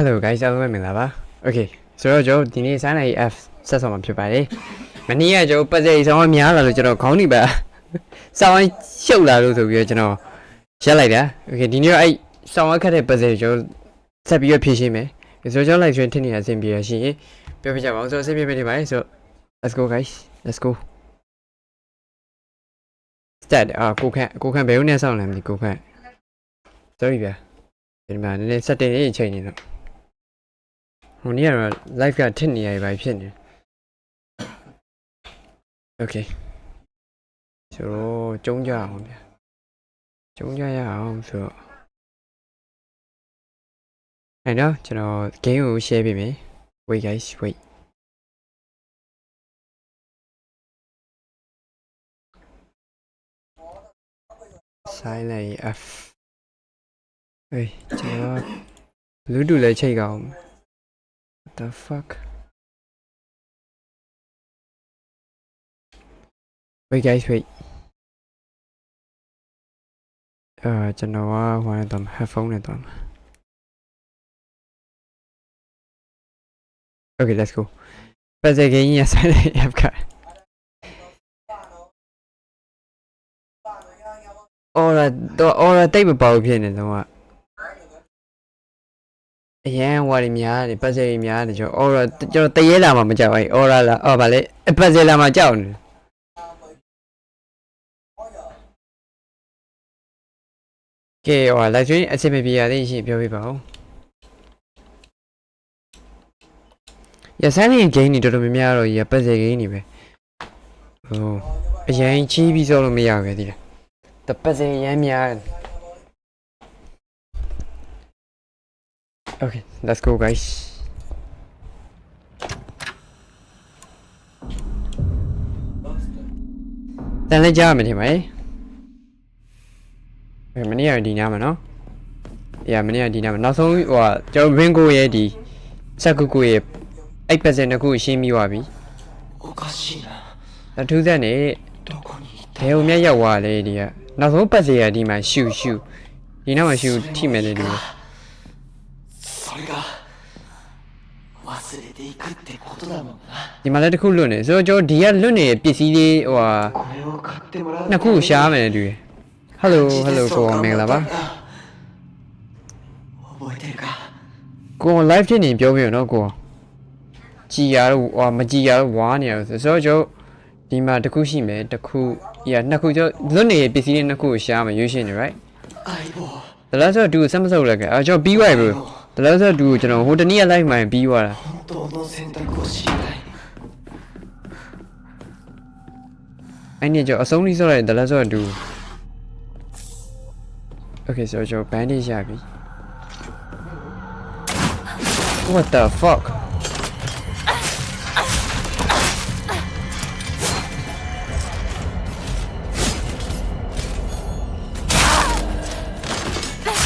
Hello guys အားလုံးပဲမင်္ဂလာပါ Okay ဆိုတော့ကျွန်တော်ဒီနေ့ဆိုင်းနိုင် F ဆက်ဆောင်မှာဖြစ်ပါတယ်မနေ့ကကျွန်တော်ပတ်စရိတ်ဆောင်အများလာလို့ကျွန်တော်ခေါင်းနေပါစောင်းရှုပ်လာလို့ဆိုပြီးတော့ကျွန်တော်ရက်လိုက်တာ Okay ဒီနေ့တော့အဲ့စောင်းအခက်တဲ့ပတ်စရိတ်ကျွန်တော်ဆက်ပြီးတော့ဖြည့်ရှင်းမယ်ဆိုတော့ကျွန်တော် live stream ထင်နေရအဆင်ပြေရရှိရင်ပြောပြကြပါအောင်ဆိုတော့အဆင်ပြေနေပါတယ်ဆိုတော့ let's go guys let's go start အာကိုခန့်ကိုခန့်ဘယ်ဦးနဲ့စောင်းလဲမသိကိုခန့် sorry ဗျာဒီမှာနည်းနည်း setting လေးချိန်နေတော့ ဟိုနေ့ကတော့ live ကထစ်နေရပြီဖြစ်နေ Okay ဆိုတော့ကျုံးကြအောင်ဗျာကျုံးကြရအောင်ဆိုတော့အဲ့တော့ကျွန်တော် game ကို share ပေးမယ် wait guys wait ဆိုင်လိုက် F ဟေးကျွန်တော် Bluetooth လည်းချိန်ကောင်း What the fuck? Wait guys wait. အာကျွန်တော်ကဟိုနဲ့တော့ headphone နဲ့တော့ Okay let's go. ပတ်စကိန်းရဆိုင်တဲ့ app က Aura တော့ Aura တိတ်မပေါဘူးဖြစ်နေတော့က အရန်ဟွာတွေများတယ်ပတ်စရိတ်များတယ်ကျွန်တော် Aura ကျွန်တော်တရေလာမှမကြောက်ဘူး Aura လာအော်ဗာလေပတ်စရိတ်လာမှကြောက်နေကဲဟော live stream အဆင်မပြေရသေးရှင်ပြောပြပါဦးရဆိုင်နေ game တွေတော်တော်များများတော့ရပတ်စရိတ် game တွေပဲဟိုအရင်ချီးပြီးစောလို့မရခဲ့သေးတယ်တပတ်စရိတ်ရမ်းများတယ် Okay, let's go guys. တန်လဲကြားမယ်ထင်ပါရဲ့။အဲမနေ့ကဒီညမှာနော်။အေးမနေ့ကဒီညမှာနောက်ဆုံးဟိုကကျွန်တော်ဘင်းကိုရဲ့ဒီစက်ကူကူရဲ့အဲ့ပက်စင်တစ်ခုရှင်းပြီးသွားပြီ။ဟုတ်ကရှိလား။အထူးသက်နေဘယ်ုံမြက်ရောက်သွားလဲဒီကနောက်ဆုံးပက်စင်ရဒီမှာရှူရှူဒီနောက်မှာရှူထိမယ်လေဒီမှာ။ れが忘れていくってことだもんな ဒီမှာလည်းတစ်ခုလွတ်နေဆိုတော့ကျွန်တော်ဒီကလွတ်နေတဲ့ပစ္စည်းလေးဟိုဟာ これを買ってもらう နှစ်ခုရှားမယ်နဲ့တူတယ် Hello hello ကိုမင်္ဂလာပါ 覚えてるか ကို live ဖြစ်နေပြောပြရနော်ကိုကြည်ရတော့ဟိုမကြည်ရတော့ဝါနေရဆိုဆိုတော့ကျွန်တော်ဒီမှာတစ်ခုရှိမယ်တစ်ခုရနှစ်ခုကျွန်တော်လွတ်နေတဲ့ပစ္စည်းလေးနှစ်ခုကိုရှားမယ်ရွေးရှင်းနေ right 相棒 ဒါလားဆိုတော့သူဆက်မဆုပ်လိုက်ခဲ့အဲကျွန်တော်ပြီးသွားပြီ bro ဒါလားဆိုတော့သူကျွန်တော်ဟိုတနေ့က live မှာပြီးသွားတာ 本当の選択を知りたい အဲ့နေ့ကျွန်တော်အဆုံးလေးဆော့လိုက်ဒါလားဆိုတော့သူ Okay ဆိုတော့ကျွန်တော် bandage ရပြီ What the fuck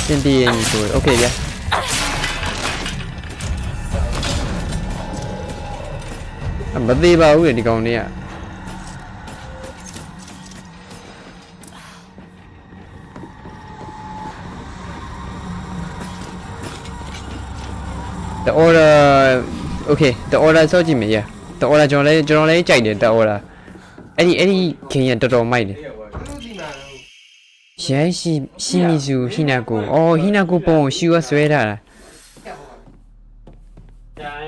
တင်တည်ရင်ဆို မသေးပါဘူးလေဒီကောင်လေးက the order okay the order စောကြည့်မယ် yeah the order ကျွန်တော်လည်းကျွန်တော်လည်းကြိုက်တယ် the order အဲ့ဒီအဲ့ဒီခင်ရတော်တော်မိုက်တယ်ရန်ရှိရှိမီစုဟိနာကိုအော်ဟိနာကိုပုံကိုရှူရဆွဲထားတာ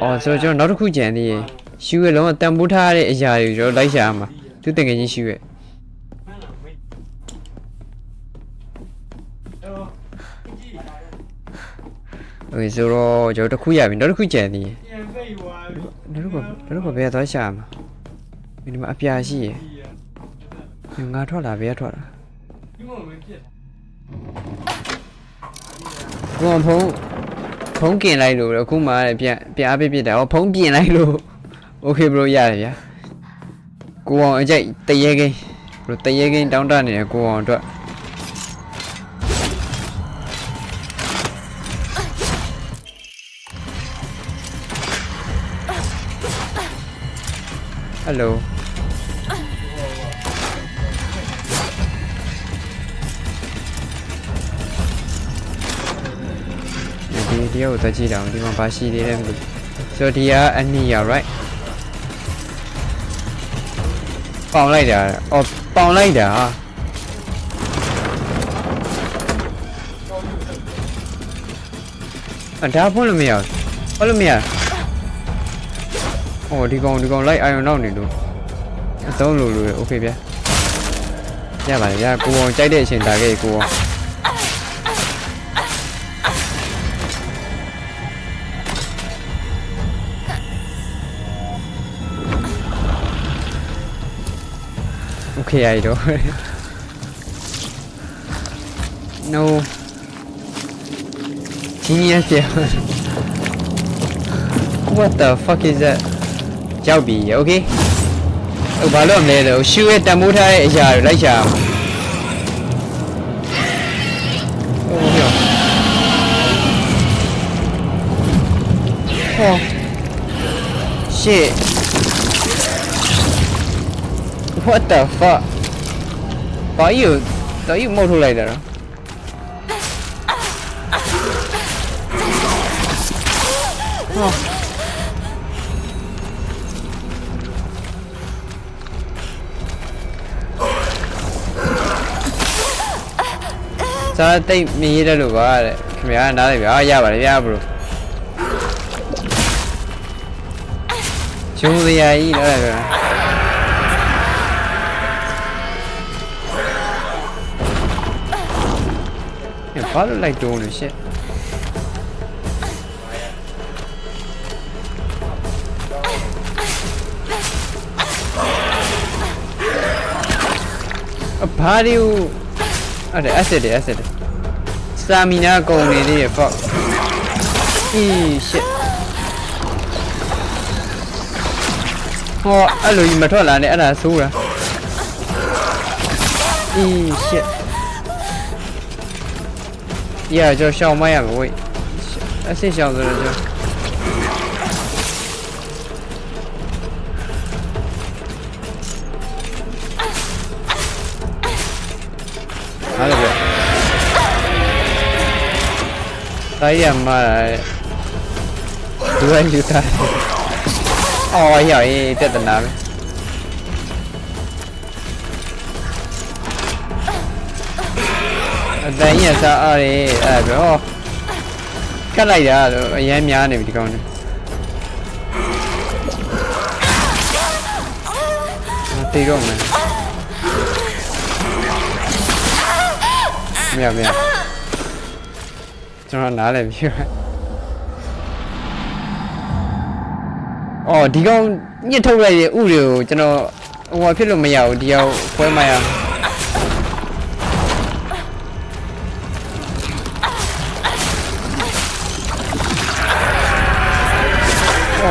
အော်ဆိုတော့ကျွန်တော်နောက်တစ်ခုကြံသေးရင် ရှူရလုံးဝတန်ဖိုးထားတဲ့အရာတွေကိုကျွန်တော်လိုက်ရှာရမှာသူတကယ်ကြီးရှူရโอเคဆိုတော့ကျွန်တော်တစ်ခုရပြီနောက်တစ်ခုကြံသေးရင် ပြန်ဖိတ်သွားပြီ တို့ကတို့ကဘယ်သွားရှာမှာဒီမှာအပြာရှိရယ်ငါထွက်လာဘယ်ထွက်လာ ဒီမှာမပြတ် ကိုကဖုံးဖုံးกินလိုက်လို့အခုမှလည်းပြန်ပြန်အပြစ်ပြစ်တာဟောဖုံးပြင်လိုက်လို့ Okay bro ရတယ်ဗျာကိုအောင်အကြိုက်တရေကိန်း bro တရေကိန်းတောင်းတနေတယ်ကိုအောင်အတွက်ဟယ်လိုဒီဒီကိုတက်ကြည့်တာအောင်ဒီမှာဘာရှိသေးလဲမသိဆိုတော့ဒီကအနီရ right ပေါင်လိုက်တာအော်ပေါင်လိုက်တာအဒါဖွင့်လို့မရဘူးဖွင့်လို့မရဟောဒီကောင်ဒီကောင်လိုက်အာယုံနောက်နေလို့အသုံးလို့လို့โอเคဗျာရပါတယ်ဗျာကိုအောင်ကြိုက်တဲ့အချိန်တာခဲ့ကိုအောင် okay, I don't. no. what the fuck is that? Chào bì, Ok, Ừ, bà lộn này rồi, siêu hết ta mua thay, giờ lấy chào. Oh. Shit. What the fuck ဘာယူတော်ယူမဟုတ်ထုတ်လိုက်တာတော့ဟောစားတိတ်မြည်ရတယ်လို့ပါတဲ့ခင်ဗျာနားလိုက်ဗျာရပါတယ်ဗျာဘရိုကျိုးစရာကြီးတော့ဗျာ ဘာလို့လိုက်တုံးလို့ရှစ်အဘာဒီကိုအဲ့ဒါ asset တွေ asset တွေ stamina ကုန်နေသေးရ fuck အီး shit ဟောအဲ့လိုကြီးမထွက်လာနဲ့အဲ့ဒါဆိုးတာအီး shit ရကြောရှောင်းမရမယ်ဝိတ်အစစ်ရှောင်းဆိုတော့ကြောဟာလေဗျတိုင်းရမှာဒူဝိုင်း အော်ရရေးတက်တနာပဲအတန်ရစားအားရအဲ့ဒါပြောကတ်လိုက်တာတော့အရန်များနေပြီဒီကောင်နေတေတော့မယ်မရမရကျွန်တော်နားလည်းပြီအော်ဒီကောင်ညှစ်ထုတ်လိုက်တဲ့ဥတွေကိုကျွန်တော်ဟိုဖြစ်လို့မရဘူးဒီကောင်ခွဲမရဘူး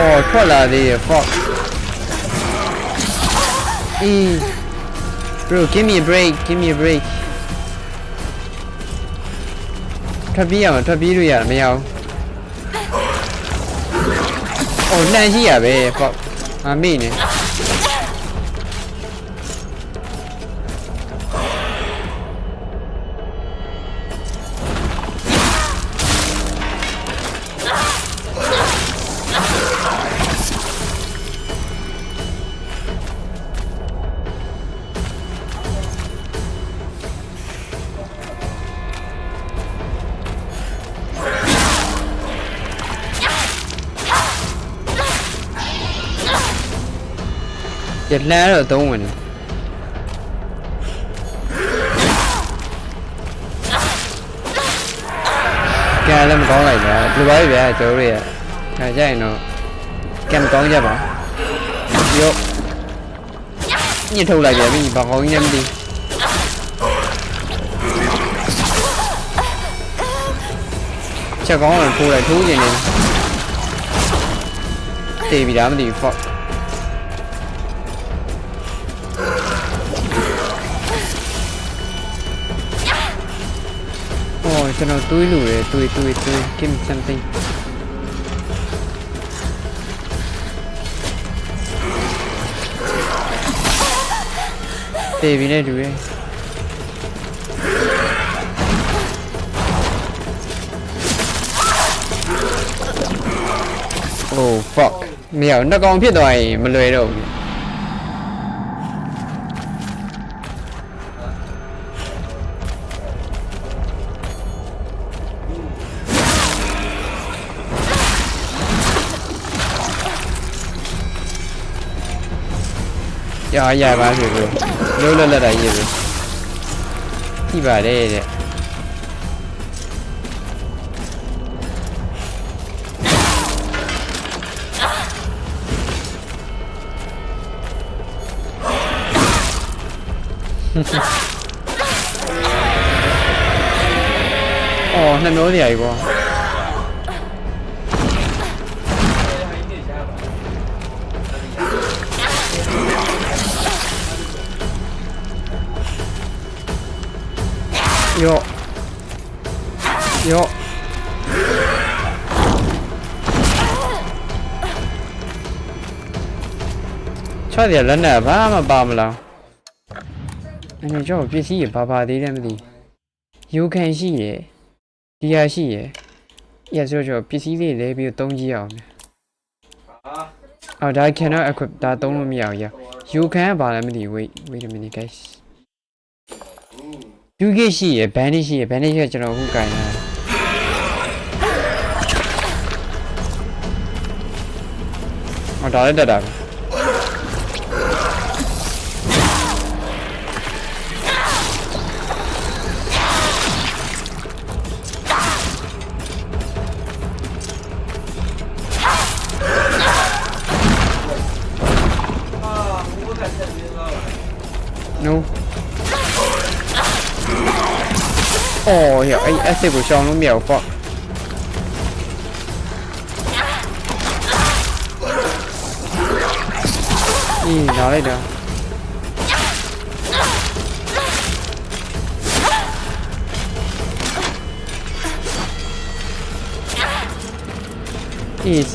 အော်ထွက်လာသေးရဲ့ fuck အင်း bro give me a break give me a break ထွက်ပြေးရမှာထွက်ပြေးလို့ရမရဘူး။အော်လှန်ရှိရပဲပေါ့။ငါမေ့နေ။ ရလှမ်းတော့သုံးဝင်တယ်။ကဲလည်းမကောင်းလိုက်ဗျာ။ဒီပါပဲဗျာကျွန်တော်တို့ရ။ခါကြရင်တော့ကဲမကောင်းကြပါ။ရော့ညှစ်ထုတ်လိုက်ပြန်ပြီဘာကောင်းကြီးလဲမသိ။ချက်ကောင်းတော့ထိုးလိုက်ထိုးကျင်နေ။တေးပြီလားမသိဘူး fuck ကျွန်တော်တွေးလို့တယ်တွေးတွေးတွေး give me something တေးပြီနဲ့တူရဲ့ oh fuck မရဘူးနှစ်ကောင်ဖြစ်သွားရင်မလွယ်တော့ဘူး ရရပါပြီဘလို့လုံးလက်လက်တာ ရေးပြီကြည့်ပါတယ်တဲ့အော်နှမျိုးစရာကြီးပေါ့ယောယောချော့တယ်လက်နဲ့ဘာမှပါမလားအနေကျော်ပစ္စည်းရဘာပါသေးတယ်မသိယူခံရှိရယ်ဒီဟာရှိရယ်ရဆိုတော့ပစ္စည်းလေးလဲပြီးတော့သုံးကြည့်အောင်မယ်အော်ဒါ cannot equip ဒါသုံးလို့မရဘူးရယူခံကဘာလဲမသိ wait wait a minute guys ယူခဲ့ရှိရယ် bandage ရှိရယ် bandage ကကျွန်တော်အခုကင်တာအော်ဒါလည်းတက်တာပဲ no အော်ရအဲ့ acid ကိုရှောင်လို့မရဘူး fuck အေးလာလိုက်တာအေးစ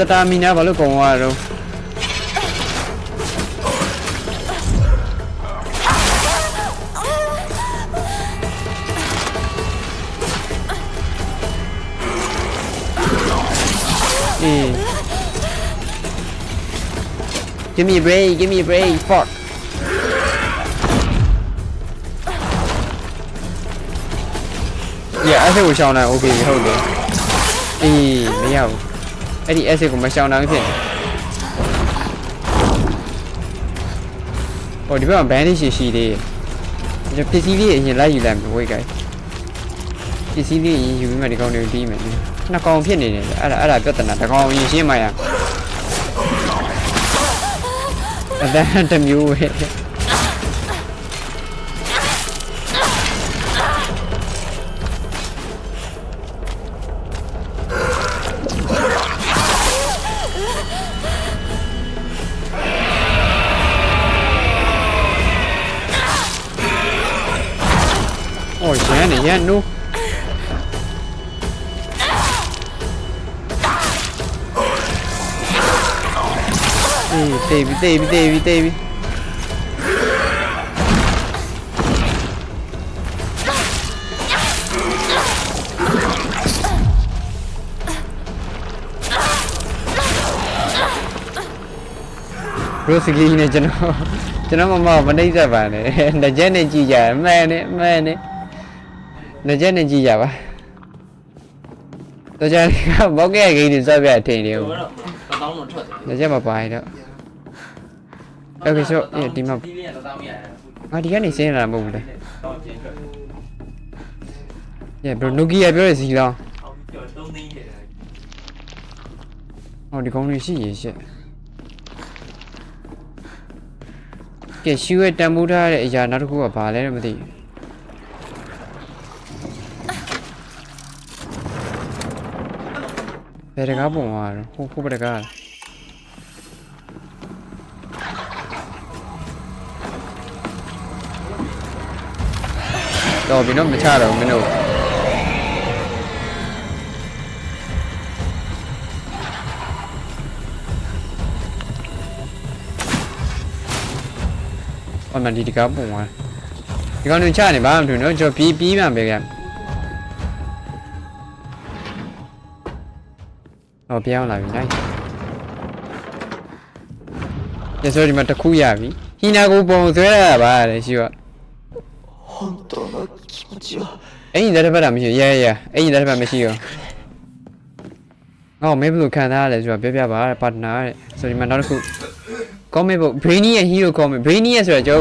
တာမီနာဘာလို့ကုန်သွားတော့အေး Give me a break, give me a break, fuck. Yeah, acid ကိုရှောင်တာ okay ဟုတ်တယ်။အေးမရဘူး။အဲ့ဒီ acid ကိုမရှောင်တာဖြစ်နေ။ဟိုဒီဘက်မှာ bandage ရှိရှိသေးတယ်။ဒီပစ္စည်းလေးအရင်လို က်ယူလိုက်မယ် wait guys ။ပစ္စည်းလေးအရင်ယူပြီးမှဒီကောင်တွေကိုတီးမယ်။နှစ်ကောင်ဖြစ်နေတယ်လေ။အဲ့ဒါအဲ့ဒါပြဿနာတစ်ကောင်ရင်ရှင်းမှရ။အတန်းတစ်မျိုးပဲအော်ရန်နေရန်နိုးအေး တေးပြီတေးပြီတေးပြီတေးပြီရိုစကီနဲ့ကျွန်တော်ကျွန်တော်မမမနှိမ့်ဆက်ပါနဲ့လက်ချက်နဲ့ကြည့်ကြရမှန်နဲ့မှန်နဲ့လက်ချက်နဲ့ကြည့်ကြပါတော့ကြာကဘောက်ကဲဂိမ်းတွေစောက်ပြထင်နေဦးတော့တောင်းတော့ထွက်တယ်လက်ချက်မပါရင်တော့ Okay so ဒီမှာဒီလေးကတောင်းရတယ်ငါဒီကနေစင်းလာတာမဟုတ်ဘူးလေတော့ကျင်းထွက် Yeah bro Nokia ပြောရစီလောင်းအောင်ကျော်3သိန်းတယ်ဟောဒီကောင်းလေးရှိရေရှက်ကဲရှူရဲ့တန်မိုးထားတဲ့အရာနောက်တစ်ခုကဘာလဲတော့မသိဘူးဘယ်တကားပုံသွားတော့ဟိုဟိုဘယ်တကားလဲ တော့ဘီတော့မချတော့ဘူးမင်းတို့အမှန်ဒီတကားပုံသွားဒီကောင်တွေချနေဘာမှမထူနော်ကျွန်တော်ပြီးပြီးမှပဲဗျဟောပြောင်းလာပြီ nice ရဆိုဒီမှာတစ်ခုရပြီဟီနာကိုပုံဆွဲရတာပါတဲ့ရှိတော့ は အဲ့ဒီတစ်ဖက်တာမရှိရရရအဲ့ဒီတစ်ဖက်မရှိရောငါ့မေဘလို့ခံထားရလဲဆိုတော့ပြောပြပါပါတနာတဲ့ဆိုဒီမှာနောက်တစ်ခုကောမေဘ Brainy ရဲ့ hero ကောမေ Brainy ရဲ့ဆိုတော့ကျွန်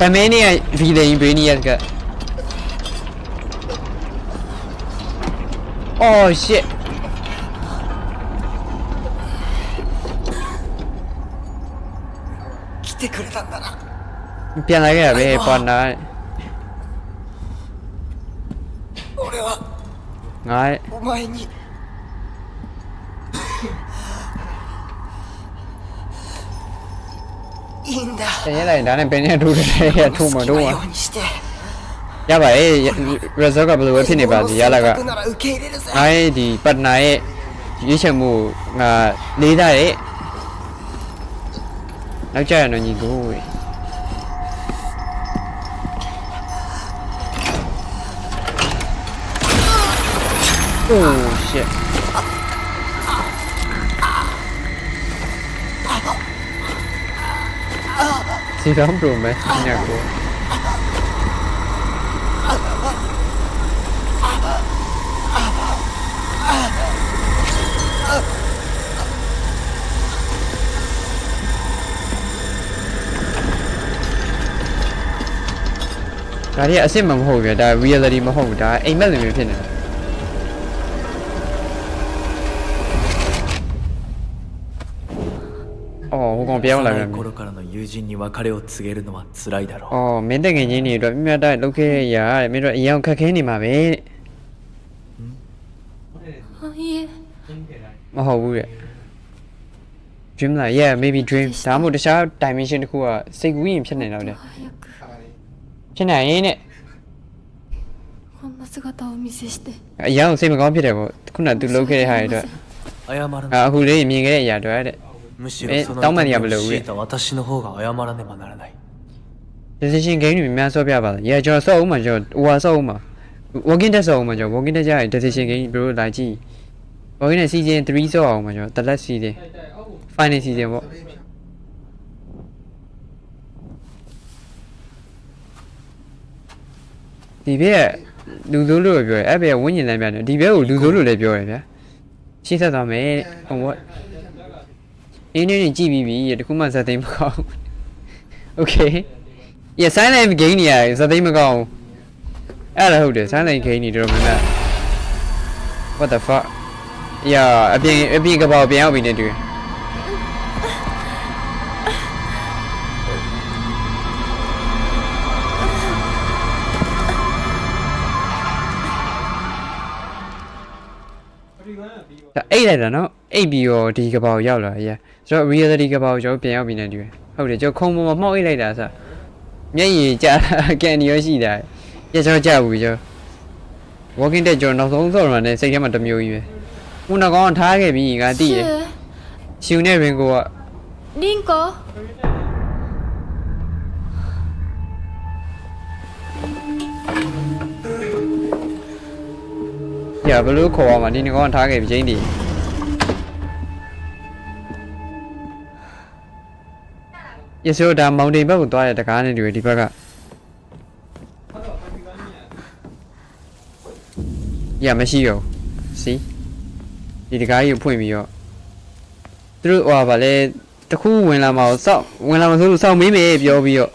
တော်ဗမဲနဲ့ villain Brainy ရဲ့က Oh shit 来てくれたんだな ပြန်လာခဲ့တာပဲပါတနာတဲ့ ငါတဲ့ お前にいいんだ ပြန်ရလိုက်ရင်ဒါနဲ့ဘယ်နဲ့ထိုးတယ်ရထိုးမ 好き ထိုး な မ ようにして ရပါရဲ့ result ကဘယ်လိုပဲဖြစ်နေပါစေရလာက 僕なら受け入れるぜ ငါရဲ့ဒီပတ်နာရဲ့ရွေးချယ်မှုကိုငါလေးထားရဲ့နောက်ကြရတော့ညီကို Oh shit စီတော့ဘရိုမဲညကိုဒါတွေကအစ်စ်မမဟုတ်ဘူးဗျာဒါ reality မဟုတ်ဘူးဒါအိမ်မက်လို 人に別れを告げるのは辛いだろう အော်မင်းတက်ငယ်ချင်းတွေအတွက်မြတ်တက်လုပ်ခဲ့ရတဲ့မင်းတို့အရင်ခက်ခဲနေမှာပဲတဲ့ あいえ မဟုတ်ဘူးတဲ့ dream လား yeah maybe dream ဒါမှမဟုတ်တခြား dimension တစ်ခုကစိတ်ကူးရင်ဖြစ်နေတော့တဲ့ 早く ဖြစ်နိုင်ရင်တဲ့ こんな姿をお見せして အရင်စိတ်မကောင်းဖြစ်တယ်ပေါ့ခုနကသူလုပ်ခဲ့တဲ့ဟာတွေအတွက် 謝ら အာ ない အခုလေးမြင်ခဲ့တဲ့အရာတွေတဲ့ むしえろそのတောင်းပန်ရ痛みをမလို့ဦးရဲ့ 強いた私の方が謝らねばならない decision game တွေများဆော့ပြပါလား yeah ကျွန်တော်ဆော့အောင်မှာကျွန်တော်ဟိုဟာဆော့အောင်မှာ walking dead ဆော့အောင်မှာကျွန်တော် walking dead ကြရင် decision game ဘယ်လိုလာကြည့် walking dead season 3ဆော့အောင်မှာကျွန်တော် the last season final season ပေါ့ဒီဘက်ကလူဆိုးလို့ပဲပြောတယ်အဲ့ဘက်ကဝိညာဉ်လမ်းပြတယ်ဒီဘက်ကိုလူဆိုးလို့လည်းပြောတယ်ဗျာရှင်းဆက်သွားမယ်တဲ့ဟိုဘော အင်းနေနေကြည့်ပြီးပြီတခုမှဇာတ်သိမ်းမကောင်း Okay Yeah silent game နေရတယ်ဇာတ်သိမ်းမကောင်းဘူးအဲ့ဒါဟုတ်တယ် silent game နေတော်တော်များများ What the fuck Yeah အပြင်အပြင်ကပောက်ပြန်ရောက်ပြီနေတူတယ် အိတ်လိုက်တာနော်အိတ်ပြီးတော့ဒီကဘာကိုရောက်လာရဲဆိုတော့ reality ကဘာကိုကျွန်တော်ပြန်ရောက်ပြီးနေတူဟုတ်တယ်ကျွန်တော်ခုံပေါ်မှာမှောက်အိတ်လိုက်တာဆိုမျက်ရည်ကျတာကန်ရောရှိတာရကျွန်တော်ကြဘူးကျွန်တော် walking dead ကျွန်တော်နောက်ဆုံးဆော့ရမှာနဲ့စိတ်ထဲမှာတမျိုးကြီးပဲခုနကောင်ထားခဲ့ပြီးငါတိရရှင်နဲ့ရင်ကိုကလင်းကိုညာဘလို့ခေါ်ရမှာဒီနကောင်ထားခဲ့ပြီးချင်းတည် ရဆိုဒါမောင်တိန်ဘက်ကိုသွားတဲ့တကားနဲ့တူတယ်ဒီဘက်က။ရမရှိရော။ see ဒီတကားကြီးကိုဖွင့်ပြီးတော့သူတို့ဟိုပါလေတခုဝင်လာမှာကိုစောက်ဝင်လာမှာဆိုလို့စောက်မေးမေးပြောပြီးတော့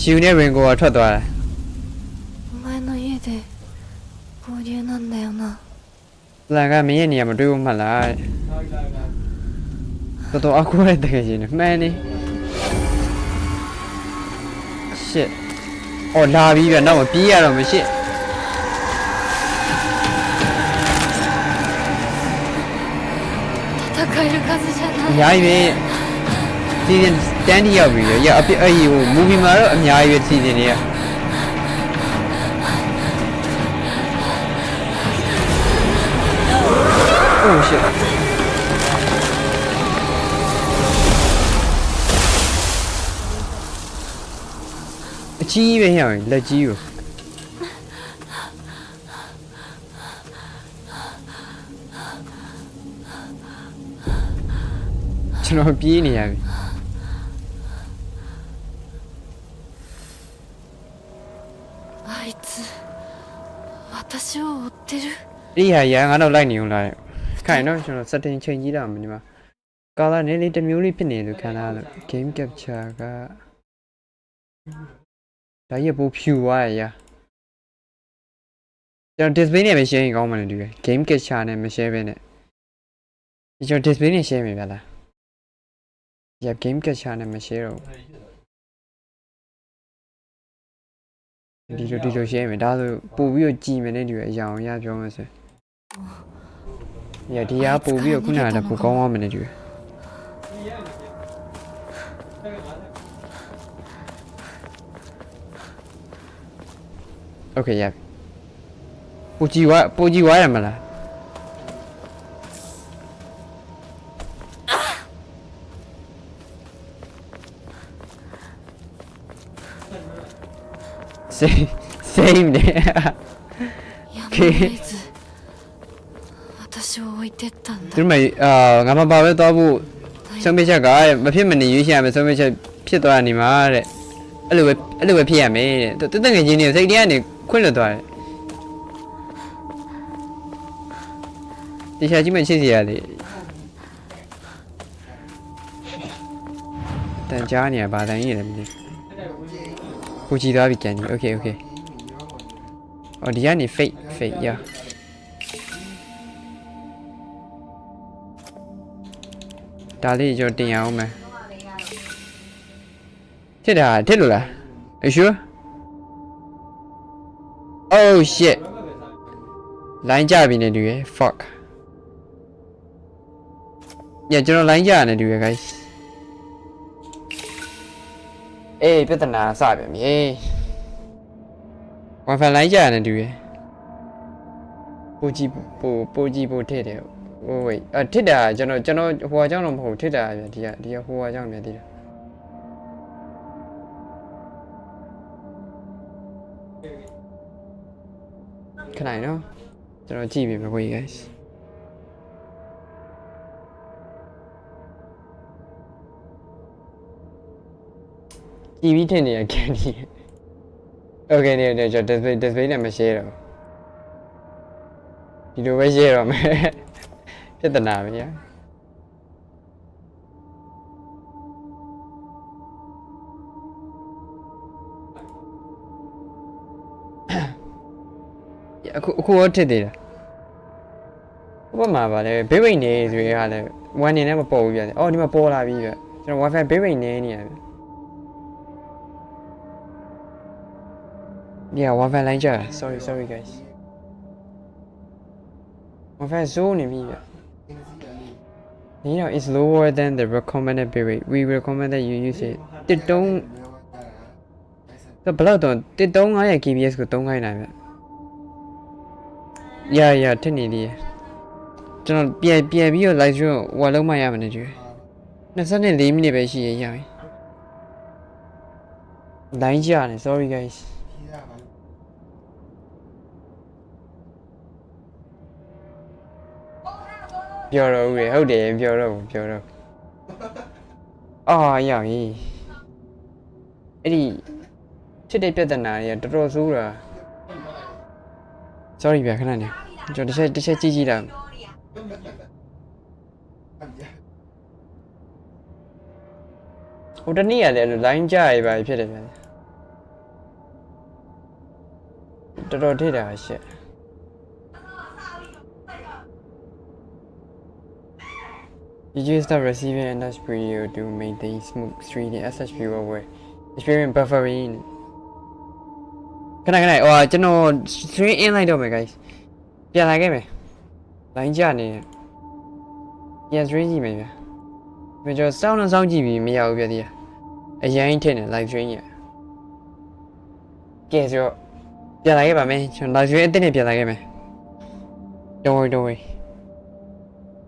ရှင်နဲ့ရင်ကိုကထွက်သွားတယ် お前の家で合流なんだよな ။လန်ကမင်းရဲ့နေရာမှာတွေ့ဖို့မှတ်လားတဲ့ တော်တော်အကူရတဲ့တကယ်ချင်းနဲ့မှန်နေ shit အော်လာပြီဗျနောက်မပြေးရတော့မရှစ် 戦える数じゃない အများကြီးပဲစီဇန်တန်းတီရောက်ပြီရအပြအဲ့ဒီဟိုမူဗီမှာတော့အများကြီးပဲစီဇန်တွေက Oh shit ကြီးပဲဟဲ့အောင်လက်ကြီးကိုကျွန်တော်ပြေးနေရပြီあいつ私を追ってるဒီဟာရန်ငါတော့လိုက်နေုံလားခိုင်တော့ကျွန်တော် setting ချိန်ကြီးတာမင်းဒီမှာကာလာနည်းလေးတစ်မျိုးလေးဖြစ်နေလို့ခံစားရလို့ game capture က ဒါရပိုဖြူသွားရရကျွန်တော် display နဲ့ပဲ share ရင်ကောင်းမှလည်းတူတယ် game capture နဲ့မ share ဘဲနဲ့ကျွန်တော် display နဲ့ share မယ်ဗျာလားရ game capture နဲ့မ share တော့ဘူးဒီလိုဒီလို share မယ်ဒါဆိုပို့ပြီးတော့ကြည်မယ်နဲ့တူရအရာအောင်ရပြောမယ်ဆိုရဒီဟာပို့ပြီးတော့ခုနကတည်းကပိုကောင်းသွားမယ်နဲ့တူရ โอเคရပြီပူကြည့်ဝါပူကြည့်ဝါရမလားစေးစေးနေ やむを得ず私を置いてったんだ သူတို့မအာငါမပါပဲသွားဖို့ဆုံးဖြတ်ချက်ကတဲ့မဖြစ်မနေရွေးချယ်ရမယ်ဆုံးဖြတ်ချက်ဖြစ်သွားနေမှာတဲ့အဲ့လိုပဲအဲ့လိုပဲဖြစ်ရမယ်တဲ့သူတက်ငယ်ချင်းတွေစိတ်ထဲကနေ ခွင့်လွတ်သွားတယ်တခြားကြီးမှချစ်စရာလေတန်ကြားနေရဘာတန်ကြီးလဲမသိဘူးကြည်သွားပြီကြံကြီး okay okay အော်ဒီကနေ fake fake yeah ဒါလေးကျွန်တော်တင်ရအောင်မယ်ဖြစ်တာထစ်လို့လားအရှူး Oh shit လိုင်းကြပြီနေတူရယ် fuck ညကျွန်တော်လိုင်းကြရနေတူရယ် guys အေးပြဿနာစပြန်ပြီ Wi-Fi လိုင်းကြရနေတူရယ်ပိုကြည့်ပိုပိုကြည့်ပိုထည့်တယ်ဟိုဝေးအထစ်တာကျွန်တော်ကျွန်တော်ဟိုဟာကြောင့်တော့မဟုတ်ထစ်တာဗျဒီကဒီကဟိုဟာကြောင့်မြင်သေးတ ခဏနော်ကျွန်တော်ကြည့်ပြီမခွေ guys ကြည့်ပြီးထင်နေရကန်ဒီ Okay နေနေကျွန်တော် display display နဲ့မ share တော့ဒီလိုပဲ share တော့မယ်ပြဿနာပဲညာ အခုအခုရောထစ်သေးတာဥပမာပါလေဘေးဝိတ်နေဆိုရင်ဟာလေဝမ်နေနဲ့မပေါ်ဘူးပြန်တယ်အော်ဒီမှာပေါ်လာပြီပြကျွန်တော် wifi ဘေးဝိတ်နေနေရပြီ Yeah, wifi line ကြာ sorry sorry guys wifi zone နေပြီဗျ You know, it's lower than the recommended bill rate. We recommend that you use it. တစ်တုံးတော့ဘယ်လောက်တော့တစ်တုံး900 kbs ကိုတုံးခိုင်းတာဗျ။ Yeah yeah ထစ်နေသေးတယ်။ကျွန်တော်ပြန်ပြန်ပြီးတော့ live stream ဟိုလုံးမရမနေကြွ။24မိနစ်ပဲရှိရရပြီ။ line ကြာနေ sorry guys ပြောတော့ဦးရဟုတ်တယ်ပြောတော့ဘူးပြောတော့အာရပြီအဲ့ဒီဖြစ်တဲ့ပြဿနာတွေကတော်တော်ဆိုးတာ sorry ဗျာခဏနေ ကျွန်တော်တစ်ချက်တစ်ချက်ကြည့်ကြည့်တာဟိုတနေ့ရတယ်လို့ line ကြရပါဖြစ်တယ်ဗျာတော်တော်ထိတာရှက် You just start receiving enough video to maintain smooth 3D SSP web experience buffering ခဏခဏဟိုကျွန်တော် stream in လိုက်တော့မယ် guys ပြန်လာခဲ့မယ် line ကြနေတယ်ပြန် stream ကြည့်မယ်ဗျာကျွန်တော်စောင်းနေစောင်းကြည့်ပြီးမရဘူးပြသေးရအရင်ထင်တယ် live stream ရကဲဆိုတော့ပြန်လာခဲ့ပါမယ်ကျွန်တော် live stream အတင်းနဲ့ပြန်လာခဲ့မယ် don't worry don't worry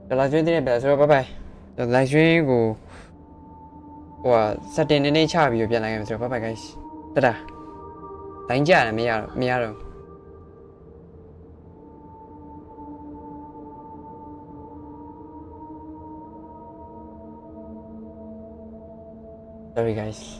ကျွန်တော် live stream တင်းနဲ့ပြန်ဆိုတော့ bye bye ကျွန်တော် live stream ကိုဟိုဟာ setting နည်းနည်းချပြီးတော့ပြန်လာခဲ့မယ်ဆိုတော့ bye bye guys တဒါ line ကြရတယ်မရတော့မရတော့ Sorry guys